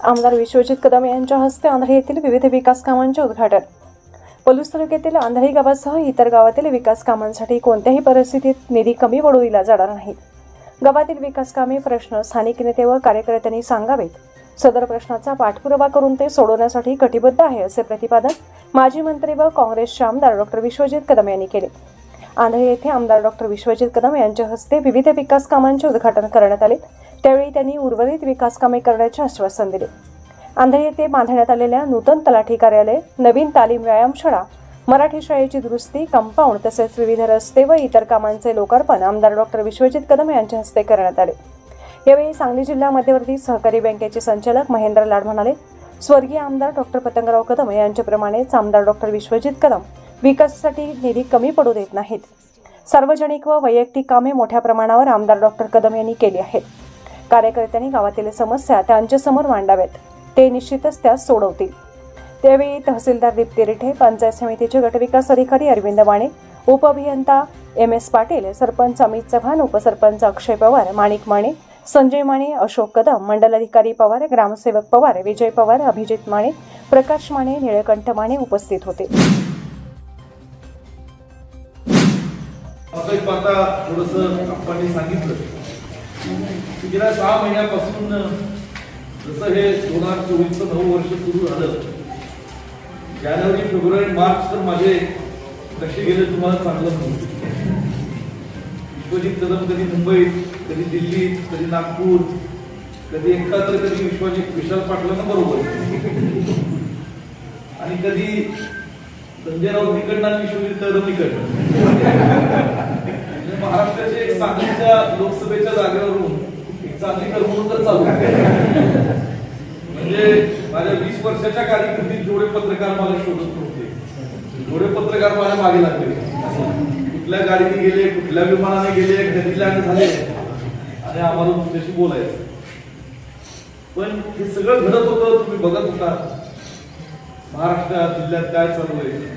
आमदार विश्वजित कदम यांच्या हस्ते आंध्र येथील विविध विकास कामांचे उद्घाटन. पलूस तालुक्यातील आंधळी गावासह इतर गावातील विकास कामांसाठी कोणत्याही परिस्थितीत निधी कमी पडू दिला जाणार नाही. गावातील विकास कामे प्रश्न स्थानिक नेते व कार्यकर्त्यांनी सांगावेत. सदर प्रश्नाचा पाठपुरावा करून ते सोडवण्यासाठी कटिबद्ध आहे असे प्रतिपादन माजी मंत्री व काँग्रेसचे आमदार डॉक्टर विश्वजित कदम यांनी केले. आंधळे येथे आमदार डॉक्टर विश्वजित कदम यांच्या हस्ते विविध विकास कामांचे उद्घाटन करण्यात आले. त्यावेळी त्यांनी उर्वरित विकास कामे करण्याचे आश्वासन दिले. आंधळे येथे बांधण्यात आलेल्या नूतन तलाठी कार्यालय नवीन तालीम व्यायामशाळा मराठी शाळेची दुरुस्ती कंपाऊंड तसेच विविध रस्ते व इतर कामांचे लोकार्पण आमदार डॉक्टर विश्वजित कदम यांच्या हस्ते करण्यात आले. यावेळी सांगली जिल्हा मध्यवर्ती सहकारी बँकेचे संचालक महेंद्र लाड म्हणाले स्वर्गीय आमदार डॉक्टर पतंगराव कदम यांच्याप्रमाणेच आमदार डॉक्टर विश्वजित कदम विकासासाठी निधी कमी पडू देत नाहीत. सार्वजनिक व वैयक्तिक कामे मोठ्या प्रमाणावर आमदार डॉक्टर कदम यांनी केली आहेत. कार्यकर्त्यांनी गावातील समस्या त्यांच्यासमोर मांडाव्यात. ते निश्चितच त्यास सोडवतील. त्यावेळी तहसीलदार दीप्ती रिठे पंचायत समितीचे गटविकास अधिकारी अरविंद माने उपअभियंता एम एस पाटील सरपंच अमित चव्हाण उपसरपंच अक्षय पवार माणिक माने संजय माने अशोक कदम मंडल अधिकारी पवार ग्रामसेवक पवार विजय पवार अभिजित माने प्रकाश माने निळकंठ माने उपस्थित होते. आता थोडस सांगितलं. गेल्या सहा महिन्यापासून जसं हे दोन हजार चोवीसचं नऊ वर्ष सुरू झालं जानेवारी फेब्रुवारी मार्च तर माझे कसे गेले तुम्हाला चांगलं म्हणून. विश्वजित कदम कधी मुंबईत कधी दिल्लीत कधी नागपूर कधी एकत्र कधी विश्वजित विशाल पाटलांना बरोबर. आणि कधी संजय राऊत तिकडनं आणि विश्वजित कदम इकडनं म्हणजे महाराष्ट्राच्या एक सांगलीच्या लोकसभेच्या जागेवरून एक चांगली करमणूक तर चालू म्हणजे माझ्या वीस वर्षाच्या कारकिर्दीत जेवढे पत्रकार मला शोधत नव्हते. जेवढे पत्रकार माझ्या मागे लागले. कुठल्या गाडीने गेले कुठल्या विमानाने गेले कधी लँड झाले. आणि आम्हाला तुमच्याशी बोलायचं. पण हे सगळं घडत होतं तुम्ही बघत होता. महाराष्ट्रात जिल्ह्यात काय चालू आहे?